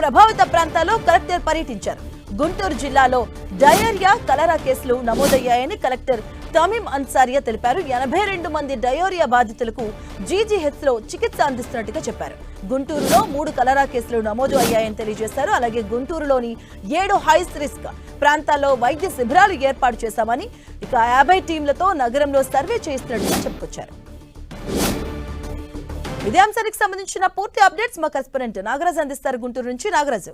ప్రభావిత ప్రాంతాల్లో కలెక్టర్ పర్యటించారు. గుంటూరు జిల్లాలో డయేరియా కలరా కేసులు నమోదయ్యాయని కలెక్టర్ తమీం అన్సారియా తెలిపారు. ఎనభై రెండు మంది డయోరియా బాధితులకు జీజీహెచ్లో చికిత్స అందిస్తున్నట్టుగా చెప్పారు. గుంటూరులో మూడు కలరా కేసులు నమోదు అయ్యాయని తెలియజేశారు. అలాగే గుంటూరులోని ఏడు హైస్ రిస్క్ ప్రాంతాల్లో వైద్య శిబిరాలు ఏర్పాటు చేశామని ఇక యాభై టీంలతో నగరంలో సర్వే చేస్తున్నట్టుగా చెప్పుకొచ్చారు. ఇదే అంశానికి సంబంధించిన పూర్తి అప్డేట్స్ మా కస్పరెంట్ నాగరాజు అందిస్తారు గుంటూరు నుంచి నాగరాజు.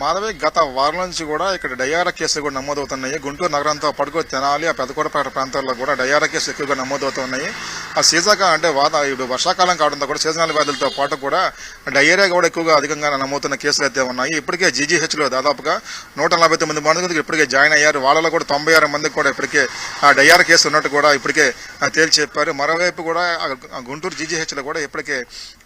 మాధవి గత వారం నుంచి కూడా ఇక్కడ డయారా కేసులు కూడా నమోదవుతున్నాయి. గుంటూరు నగరంతో పడుకో తెనాలి ఆ పెదకూరపేట ప్రాంతాల్లో కూడా డయారా కేసులు ఎక్కువగా నమోదవుతున్నాయి. ఆ సీజాగా అంటే వాత ఇప్పుడు వర్షాకాలం కావడంతో కూడా సీజనల్ వ్యాధులతో పాటు కూడా డయేరియా కూడా ఎక్కువగా అధికంగా నమోతున్న కేసులు అయితే ఉన్నాయి. ఇప్పటికే జీజీహెచ్లో దాదాపుగా నూట నలభై తొమ్మిది మంది ఇప్పటికే జాయిన్ అయ్యారు. వాళ్ళలో కూడా తొంభై ఆరు మందికి కూడా ఇప్పటికే ఆ డయారా కేసు ఉన్నట్టు కూడా ఇప్పటికే తేల్చి చెప్పారు మరోవైపు కూడా గుంటూరు జీజీహెచ్లో కూడా ఇప్పటికే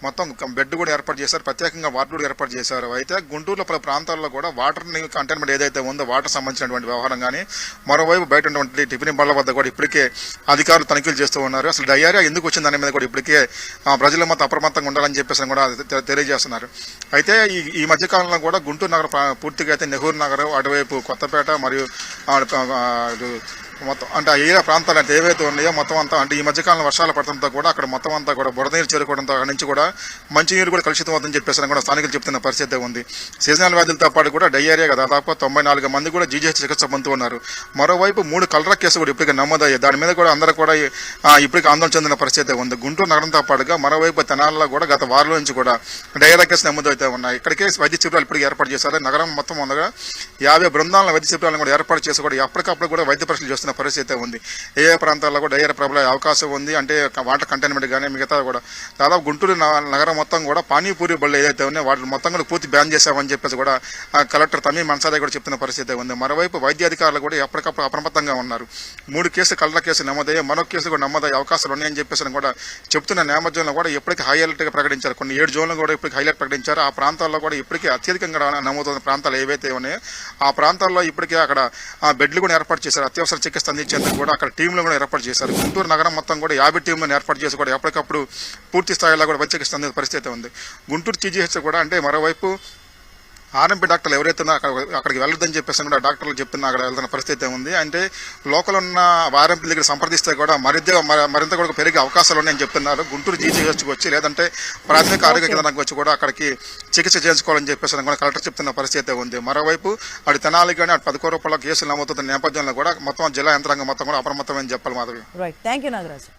మొత్తం బెడ్ కూడా ఏర్పాటు చేశారు. ప్రత్యేకంగా వార్డు కూడా ఏర్పాటు చేశారు. అయితే గుంటూరులో పలు ప్రాంతాల్లో కూడా వాటర్ కంటైన్మెంట్ ఏదైతే ఉందో వాటర్ సంబంధించినటువంటి వ్యవహారం కానీ మరోవైపు బయట ఉన్నటువంటి టిఫిన్ బళ్ళ వద్ద కూడా ఇప్పటికే అధికారులు తనిఖీలు చేస్తూ ఉన్నారు. అసలు డయేరియా ఎందుకు వచ్చింది దాని మీద కూడా ఇప్పటికే ఆ, ప్రజలు అప్రమత్తంగా ఉండాలని చెప్పేసి కూడా తెలియజేస్తున్నారు. అయితే ఈ ఈ మధ్యకాలంలో కూడా గుంటూరు నగర పూర్తిగా అయితే నెహ్రూ నగర్ అటువైపు కొత్తపేట మరియు మొత్తం అంటే ఆ ఏరియా ప్రాంతాలు అంటే ఏవైతే ఉన్నాయో మొత్తం అంతా అంటే ఈ మధ్యకాలంలో వర్షాలు పడటంతో కూడా అక్కడ మొత్తం అంతా కూడా బురద నీరు చేరుకోవడంతో అక్కడ నుంచి కూడా మంచినీరు కూడా కలుషితం అవుతుందని చెప్పేసి కూడా స్థానికులు చెప్తున్న పరిస్థితి ఉంది. సీజనల్ వ్యాధులతో పాటు కూడా డయేరియా దాదాపు తొంభై నాలుగు మంది కూడా జీజీహెచ్ చికిత్స పొందుతూ ఉన్నారు. మరోవైపు మూడు కలరా కేసు కూడా ఇప్పటికీ నమోదయ్యాయి. దాని మీద కూడా అందరూ కూడా ఇప్పటికీ ఆందోళన చెందిన పరిస్థితి ఉంది. గుంటూరు నగరంతో పాటుగా మరోవైపు తెనాలలో కూడా గత వారం నుంచి కూడా డయేరియా కేసు నమోదవుతూ ఉన్నాయి. ఇక్కడికే వైద్య శిబిరాలు ఇప్పటికీ ఏర్పాటు చేశారు. నగరం మొత్తం ఉండగా యాభై బృందాలను వైద్య శిబిరాలను కూడా ఏర్పాటు చేసి కూడా ఎప్పటికప్పుడు కూడా వైద్య పరీక్షలు చేస్తున్న పరిస్థితి ఉంది. ఏ ప్రాంతాల్లో కూడా డయేరియా ప్రబల అవకాశం ఉంది అంటే వాటర్ కంటైన్మెంట్ కానీ మిగతా కూడా. దాదాపు గుంటూరు నగరం మొత్తం కూడా పానీపూరి బళ్ళు ఏదైతే ఉన్నాయో వాటిని మొత్తం కూడా పూర్తి బ్యాన్ చేశామని చెప్పేసి కూడా కలెక్టర్ తమీ మన్సాదే కూడా చెప్తున్న పరిస్థితి ఉంది. మరోవైపు వైద్యాధికారులు కూడా ఎప్పటికప్పుడు అప్రమత్తంగా ఉన్నారు. మూడు కేసులు కళ్ళ కేసు నమోదయ్యాయి. మరో కేసు కూడా నమోదయ్యే అవకాశాలు ఉన్నాయని చెప్పేసి కూడా చెప్తున్న నేపథ్యంలో కూడా ఇప్పటికీ హై అలర్ట్గా ప్రకటించారు. కొన్ని ఏడు జోన్లు కూడా ఇప్పటికి హైలైట్ ప్రకటించారు. ఆ ప్రాంతాల్లో కూడా ఇప్పటికీ అత్యధికంగా రా- నమోదవుతున్న ప్రాంతాలు ఏవైతే ఉన్నాయో ఆ ప్రాంతాల్లో ఇప్పటికే అక్కడ బెడ్లు కూడా ఏర్పాటు చేశారు. అత్యవసర చికిత్స అందించేందుకు కూడా అక్కడ టీంలు కూడా ఏర్పాటు చేశారు. గుంటూరు నగరం మొత్తం కూడా యాభై టీంలను ఏర్పాటు చేసి కూడా ఎప్పటికప్పుడు పూర్తి స్థాయిలో కూడా వైద్య పరిస్థితి ఉంది. గుంటూరు జీజీహెచ్ కూడా అంటే మరోవైపు ఆర్ఎంపీ డాక్టర్లు ఎవరైతే అక్కడ అక్కడికి వెళ్ళొద్దని చెప్పేసి కూడా డాక్టర్లు చెప్తున్నా అక్కడ వెళ్తున్న పరిస్థితి ఉంది అంటే లోకల్ ఉన్న ఆర్ఎంపీ దగ్గర సంప్రదిస్తే కూడా మరింత మరి- మరింత కూడా పెరిగే అవకాశాలు ఉన్నాయని చెప్తున్నారు. గుంటూరు జీజీహెచ్కి వచ్చి లేదంటే ప్రాథమిక ఆరోగ్య కేంద్రానికి వచ్చి కూడా అక్కడికి చికిత్స చేయించుకోవాలని చెప్పేసి కూడా కలెక్టర్ చెప్తున్న పరిస్థితి ఉంది మరోవైపు అటు తెనాలి కానీ అటు పదకొండు రూపాయల కేసులు నమోదుతున్న నేపథ్యంలో కూడా మొత్తం జిల్లా యంత్రాంగం మొత్తం కూడా అప్రమత్తమని చెప్పాలి Madhavi. Right thank you Nagaraju.